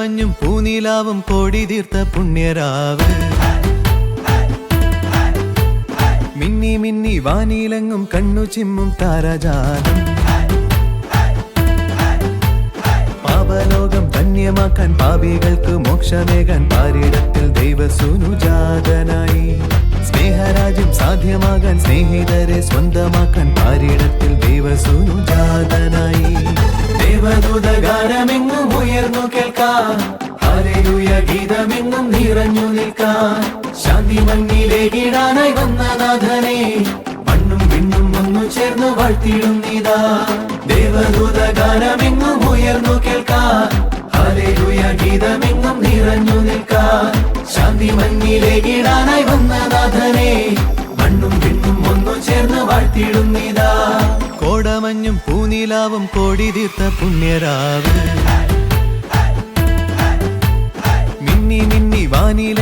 പൂനിലാവും കോടി തീർത്ത പുണ്യരാവ്. മിന്നി മിന്നി വാനിലങ്ങും കണ്ണു ചിമ്മും താരജാലം. പാപലോകം ധന്യമാക്കാൻ പാപികൾക്ക് മോക്ഷമേകാൻ പാരിടത്തിൽ ദൈവസുനുജാതനായി. സ്നേഹരാജ്യം സാധ്യമാകാൻ സ്നേഹിതരെ സ്വന്തമാക്കാൻ പാരിടത്തിൽ ദൈവസുനുജാതനായി. ദേവദൂത ഗാനമെങ്ങും ഉയർന്നു കേൾക്കാം. ഹരയുയ ഗീതമെങ്ങും നിറഞ്ഞു നിൽക്കാം. ശാന്തി മണ്ണിലേകിടാനായി വന്ന നാഥനെ മണ്ണും വിണ്ണും ഒന്നു ചേർന്നു വാഴ്ത്തിടുന്നിതാ ദേവദൂത ഗാനമെങ്ങും ഉയർന്നു കേൾക്കാം. ഹരയുയ ഗീതമെങ്ങും നിറഞ്ഞു നിൽക്കാം. ശാന്തി മണ്ണിലേകിടാനായി വന്ന നാഥനെ മണ്ണും പിണ്ണും ഒന്നു ചേർന്ന് വാഴ്ത്തിടുന്നിതാ കോടമഞ്ഞും പൂനിലാവും കോടി തീർത്ത പുണ്യരാവ്. മിന്നി മിന്നി വാനിലെങ്ങും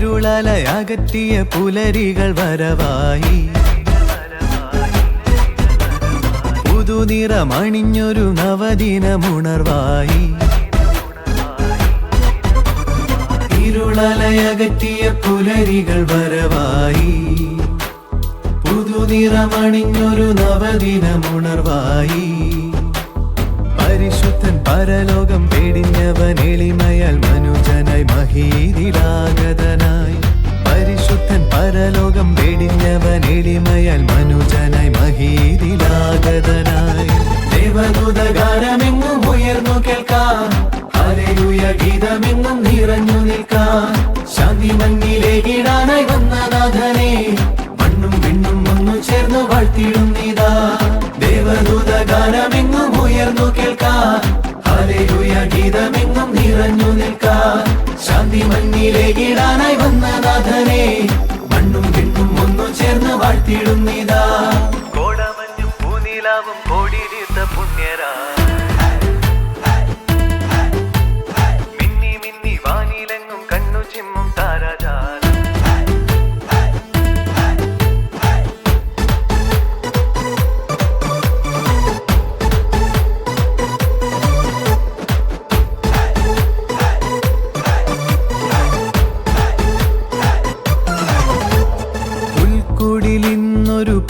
ഇരുളലയകറ്റിയ പുലരികൾ വരവായി. പുതുനിറമണിഞ്ഞൊരു നവദിനമുണർവായി ഇരുളലയകറ്റിയ പുലരികൾ വരവായി. പുതുനിറമണിഞ്ഞൊരു നവദിനമുണർവായി പരിശുദ്ധൻ പരലോകം പേടിഞ്ഞവൻ എളിമയാൽ മനുജനായി മഹീതിരാഗതനായി പരിശുദ്ധൻ പരലോകം പേടിഞ്ഞവൻ എളിമയാൽ മനുജനായി മഹീതിരാഗതനായി ദേവദൂതകാരമെങ്ങും ഉയർന്നു കേൾക്കാം. ഹല്ലേലൂയ ഗീതമെങ്ങും നിറഞ്ഞു നിൽക്കാൻ നിറഞ്ഞു നിൽക്കാൻ ശാന്തി മണ്ണിലേക്കിടാനായി വന്ന നാഥനെ മണ്ണും വിണ്ണും ഒന്നു ചേർന്ന് വാഴ്ത്തിടുന്നിതാ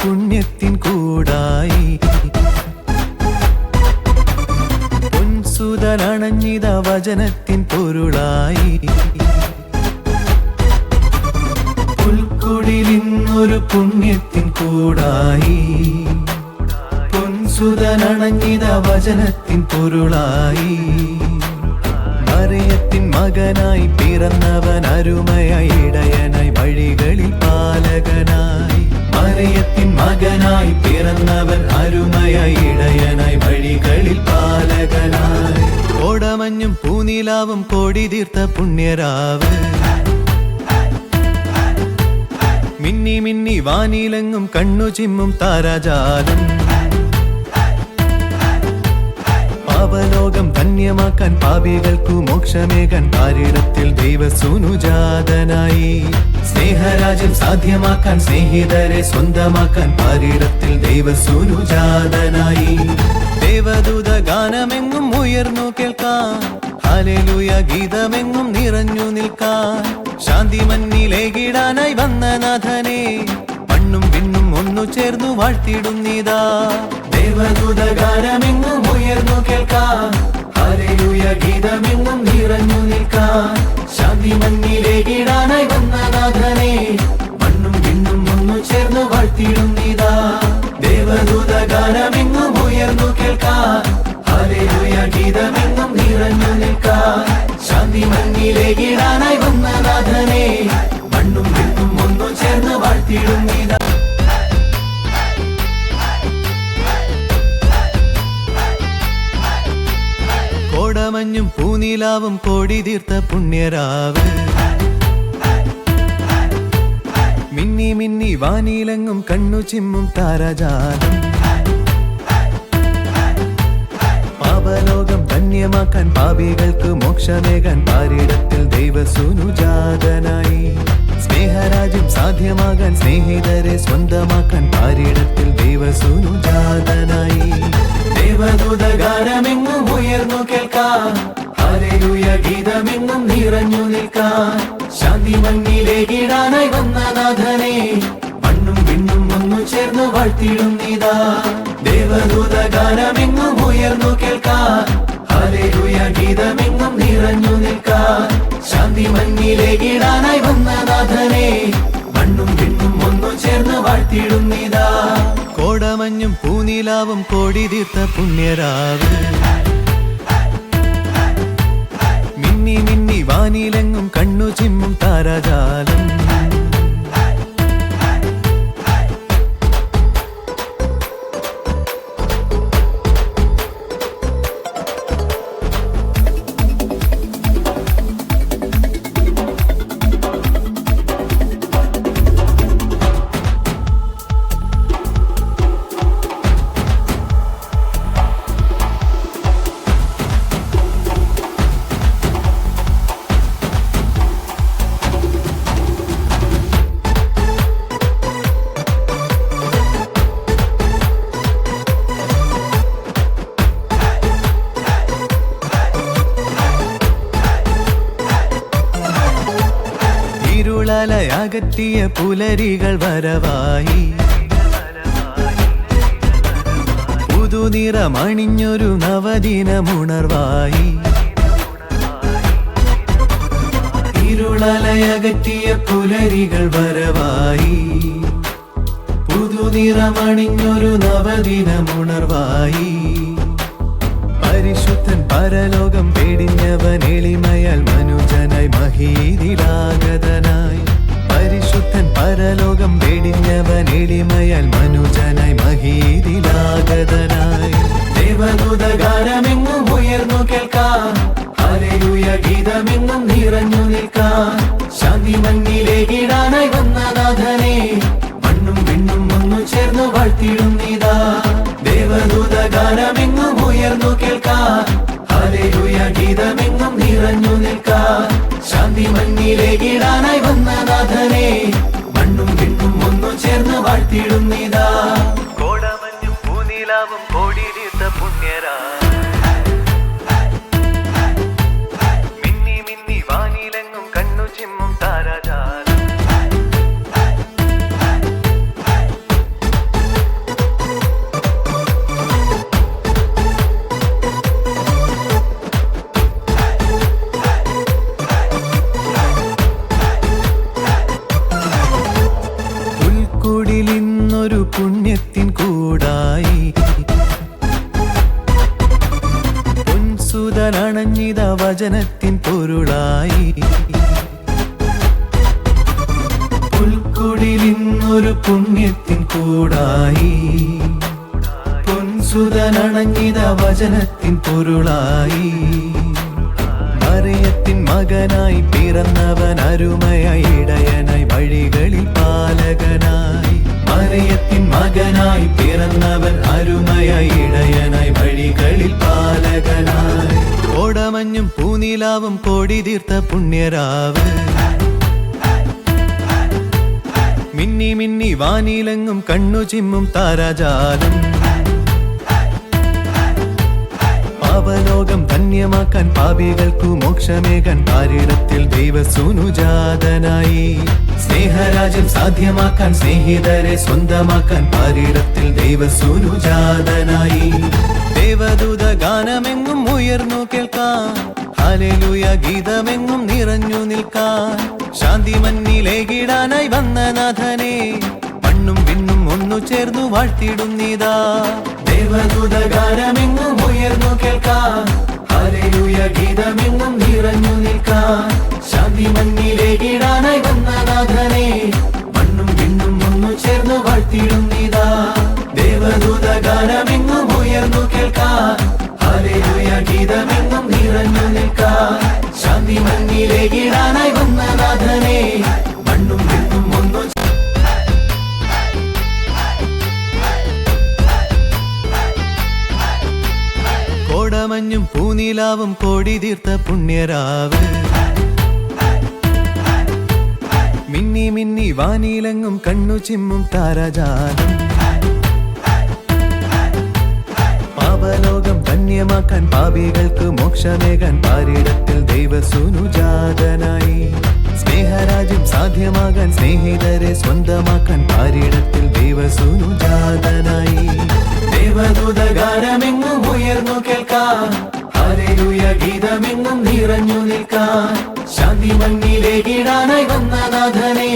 പുണ്യത്തിൻ കൂടായി. പൊൻസുതലണഞ്ഞിത വചനത്തിൻ പൊരുളായി. പുൽക്കുടിലിന്നൊരു പുണ്യത്തിൻ കൂടായി. പൊൻസുതലണഞ്ഞിത വചനത്തിൻ പൊരുളായി. മറിയത്തിൻ മകനായി പിറന്നവൻ അരുമയായി ഇടയനായി വഴികളിൽ പാലകനായി. മറിയത്തിൻ മകനായി പിറന്നവൻ അരുമയ ഇടയനായി വഴികളിൽ പാലകനായി. കോടമഞ്ഞും പൂനിലാവും കോടി തീർത്ത പുണ്യരാവ് മിന്നി മിന്നി വാനിലെങ്ങും കണ്ണു ചിമ്മും താരജാലം പാപലോകം ധന്യമാക്കാൻ പാപികൾക്കു മോക്ഷമേകാൻ പാരിടത്തിൽ ദൈവസുനുജാതനായി. സ്നേഹരാജ്യം സാധ്യമാക്കാൻ സ്നേഹിതരെ സ്വന്തമാക്കാൻ പാരിടത്തിൽ ദൈവസുനുജാതനായി. ദേവദൂത ഗാനമെങ്ങും ഉയർന്നു കേൾക്കാൻ ഹാലേലൂയ ഗീതമെങ്ങും നിറഞ്ഞു നിൽക്കാൻ ശാന്തി മഞ്ഞിലേകിടാനായി വന്ന നാഥനെ മണ്ണും വിണ്ണും ഒന്നു ചേർന്നു വാഴ്ത്തിടുന്നിതാ ദേവദൂത ഗാനമെങ്ങും ഉയർന്നു കേൾക്കാം. ഹല്ലേലൂയ ഗീതമെങ്ങും നിറഞ്ഞു നിൽക്കാൻ ശാന്തി മണ്ണിലേക്കിടാനായി വന്ന നാഥനെ കോടമഞ്ഞും പൂനിലാവും കോടി തീർത്ത പുണ്യരാവ്. മിന്നി മിന്നി വാനിലങ്ങും കണ്ണു ചിമ്മും താരജാലം. പാപലോകം ധന്യമാക്കാൻ പാപികൾക്ക് മോക്ഷമേകാൻ പാരിടത്തിൽ ദൈവസുനുജാതനായി സ്നേഹരാജ്യം സാധ്യമാകാൻ സ്നേഹിതരെ സ്വന്തമാക്കാൻ പാരിടത്തിൽ ദൈവസുനുജാതനായി. ജാതനായി ഗാനമെങ്ങും ഉയർന്നു ഹരയുയ ഗീതമെങ്ങും നിറഞ്ഞു നിൽക്കാൻ ശാന്തി മണ്ണിലേക്കിടാനായി വന്ന നാഥനെ മണ്ണും വിണ്ണും ഒന്നു ചേർന്ന് വാഴ്ത്തിടും നീതാ. ദേവദൂതഗാനമെങ്ങും ഉയർന്നു കേൾക്കാൻ ഹരയുയ ഗീതമെങ്ങും കോടമഞ്ഞും പൂനിലാവും കോടി തീർത്ത പുണ്യരാവ്. മിന്നി മിന്നി വാനിലെങ്ങും കണ്ണു ചിമ്മും താരജാലം. ഇരുളലയകറ്റിയ പുലരികൾ വരവായി. പുതുനിറമണിഞ്ഞൊരു നവദിനമുണർവായി. ഇരുളലയകറ്റിയ പുലരികൾ വരവായി. പുതുനിറമണിഞ്ഞൊരു നവദിനമുണർവായി. പരിശുദ്ധൻ പരലോകം പേടിഞ്ഞവൻ എളിമയാൽ മനുജനായി പരിശുദ്ധൻ പരലോകം വെടിഞ്ഞവൻ എളിമയാൽ മനുജനായി മഹീതിലാഗതനായി. ദേവദൂതകാരമെങ്ങും ഉയർന്നു കേൾക്കാം. ഹരയുയ ഗീതമെങ്ങും നിറഞ്ഞു നിൽക്കാൻ ശാന്തി മണ്ണിലേകിടാനായി വന്ന നാഥനെ മണ്ണും പെണ്ണും ഒന്നു ചേർന്നു വാഴ്ത്തിടും നീതാ. ദേവദൂത ഗാനമെങ്ങും ഉയർന്നു കേൾക്കാം. ഹരയുയ ഗീതമെങ്ങും നിറഞ്ഞു നിൽക്കാൻ ശാന്തി മണ്ണിലേകിടാനായി വന്ന നാഥനെ വാഴ്ത്തിയിടും നീതാ പൊൻസുതനണഞ്ഞിത വചനത്തിൻ പൊരുളായി. പുൽക്കുടിലിന്നൊരു പുണ്യത്തിൻ കൂടായി. പൊൻസുതനണഞ്ഞിത വചനത്തിൻ പൊരുളായി. മറിയത്തിൻ മകനായി പിറന്നവൻ അരുമയായി പൂനിലാവും കോടി തീർത്ത പുണ്യരാവ്. മിന്നി മിന്നി വാനിലങ്ങും കണ്ണു ചിമ്മും താരാജാലും. പാപലോകം ധന്യമാക്കാൻ പാപികൾക്കു മോക്ഷമേകാൻ പാരിടത്തിൽ ദൈവസുനുജാതനായി. സ്നേഹരാജ്യം സാധ്യമാക്കാൻ സ്നേഹിതരെ സ്വന്തമാക്കാൻ പാരിടത്തിൽ ദൈവസുനുജാതനായി. ദേവദൂത ഗാനമെങ്ങും ഉയർന്നു കേൾക്കാൻ ഹാലലുയ ഗീതമെങ്ങും നിറഞ്ഞു നിൽക്കാൻ ശാന്തി മഞ്ഞിലേകിടാനായി വന്ന നാഥനെ മണ്ണും പിന്നും ഒന്നു ചേർന്നു വാഴ്ത്തിടുന്നിതാ. ദേവദൂതകാരമെങ്ങും ഉയർന്നു കേൾക്കാൻ ഹാലലുയ ഗീതമെങ്ങും നിറഞ്ഞു നിൽക്കാൻ ശാന്തി മഞ്ഞിലേകിടാനായി വന്ന നാഥനെ മണ്ണും പിന്നും ഒന്നു ചേർന്നു വാഴ്ത്തിടുന്നിതാ. ദേവദൂതകാരമെങ്ങും ഉയർന്നു കേൾക്കാൻ പൂനിലാവും കോടി തീർത്ത പുണ്യരാവ്. മിന്നി മിന്നി വാനിലങ്ങും കണ്ണു ചിമ്മും താരജാലം. പാപലോകം ധന്യമാക്കാൻ പാപികൾക്ക് മോക്ഷമേകാൻ പാരിടത്തിൽ ദൈവസുനുജാതനായി. സ്നേഹരാജ്യം സാധ്യമാകാൻ സ്നേഹിതരെ സ്വന്തമാക്കാൻ പാരിടത്തിൽ ദൈവസുനുജാതനായി. ദേവദൂത ഗാനമെങ്ങും ഉയർന്നു കേൾക്കാൻ ഹല്ലേലൂയ ഗീതമെങ്ങും നിറഞ്ഞു നിൽക്കാൻ ശാന്തി മണ്ണിലേകിടാനായി വന്ന നാഥനെ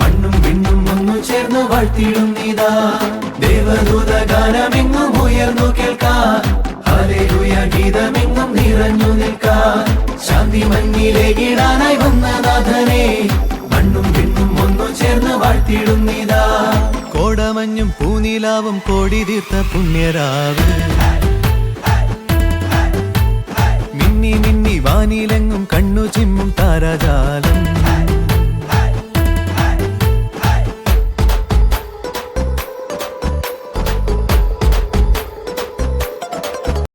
മണ്ണും പെണ്ണും ഒന്നു ചേർന്ന് വാഴ്ത്തിടുന്നിതാ ദേവദൂത ഗാനമെങ്ങും ഉയർന്നു കേൾക്കാൻ ഹല്ലേലൂയ ഗീതമെങ്ങും നിറഞ്ഞു നിൽക്കാൻ ശാന്തി മണ്ണിലേകിടാനായി വന്ന നാഥനെ മണ്ണും പെണ്ണും ഒന്നു ചേർന്ന് വാഴ്ത്തിടുന്നിതാ കോടമഞ്ഞും പൂനിലാവും കോടി തീർത്ത പുണ്യരാവ്. മിന്നി വാനിലെങ്ങും കണ്ണു ചിമ്മും താരജാലം.